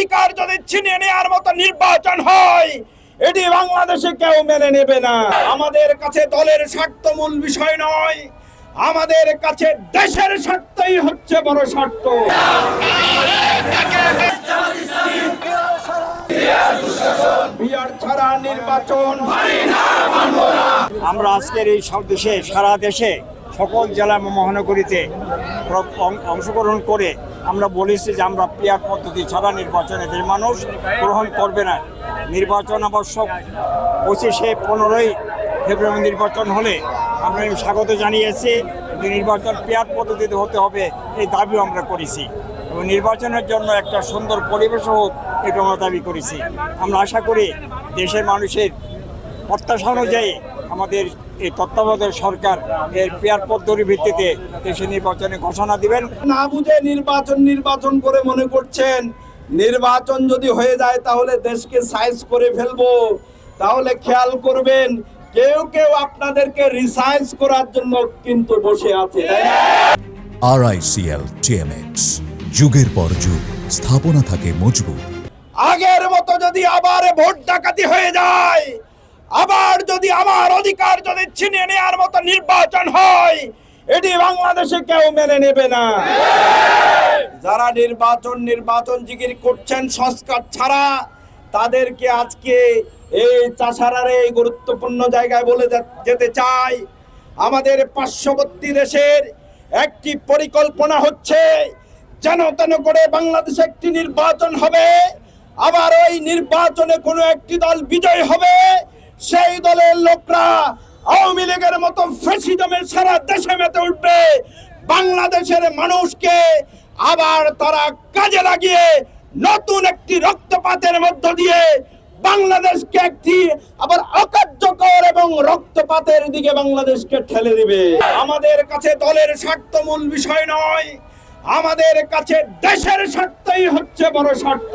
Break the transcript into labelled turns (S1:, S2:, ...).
S1: অধিকার যদি ছিনিয়ে নেওয়ার মতো নির্বাচন হয়, এটি বাংলাদেশে কেউ মেনে নেবে না। আমাদের কাছে দলের স্বার্থ মূল বিষয় নয়, আমাদের কাছে দেশের স্বার্থই হচ্ছে বড় স্বার্থ। ছাড়া নির্বাচন
S2: আমরা আজকের এই সব দেশে, সারা দেশে সকল জেলা মহানগরীতে অংশগ্রহণ করে আমরা বলেছি যে আমরা পিয়ার পদ্ধতি ছাড়া নির্বাচনে দেশ মানুষ গ্রহণ করবে না। নির্বাচন আবশ্যক। পঁচিশে পনেরোই ফেব্রুয়ারি নির্বাচন হলে আমরা স্বাগত জানিয়েছি যে নির্বাচন পেয়ার পদ্ধতিতে হতে হবে এই দাবিও আমরা করেছি। এবং নির্বাচনের জন্য একটা সুন্দর পরিবেশ হোক এটা আমরা দাবি করেছি। আমরা আশা করি দেশের মানুষের প্রত্যাশা অনুযায়ী আমাদের এই তত্ত্বাবধায়ক সরকার এর পেয়ার পদ্ধতির ভিত্তিতে দেশে নির্বাচনে ঘোষণা দিবেন।
S1: না বুঝে নির্বাচন নির্বাচন করে মনে করছেন নির্বাচন যদি হয়ে যায় তাহলে দেশকে সাইজ করে ফেলব। তাহলে খেয়াল করবেন কেউ কেউ আপনাদেরকে রিসাইজ করার জন্য কিন্তু বসে আছে তাই না?
S3: আরআইসিএল টিএমএক্স যুগের পর যুগ স্থাপনা থাকে মজবুত।
S1: আগের মতো যদি আবার ভোট ডাকাতি হয়ে যায় আবার যদি আমার অধিকার যদি ছিনিয়ে নেওয়ার মতো নির্বাচন হয়, এটি বাংলাদেশে কেউ মেনে নেবে না। যারা নির্বাচন নির্বাচন জিগির করছেন সংস্কার ছাড়া, তাদেরকে আজকে এই চাষারার এই গুরুত্বপূর্ণ জায়গায় বলে যেতে চাই। আমাদের পার্শ্ববর্তী দেশের একটি পরিকল্পনা হচ্ছে, যেন তেন করে বাংলাদেশে একটি নির্বাচন হবে, আবার ওই নির্বাচনে কোনো একটি দল বিজয় হবে সেই দলের লোকরা আওয়ামী লীগের মতো ফেসিজমের সারা দেশে মেতে উঠবে। বাংলাদেশের মানুষকে আবার তারা কাজে লাগিয়ে নতুন একটি রক্তপাতের মধ্য দিয়ে বাংলাদেশকে একটি আবার অকার্যকর এবং রক্তপাতের দিকে বাংলাদেশকে ঠেলে দিবে। আমাদের কাছে দলের স্বার্থ মূল বিষয় নয়। আমাদের কাছে দেশের স্বার্থই হচ্ছে বড় স্বার্থ।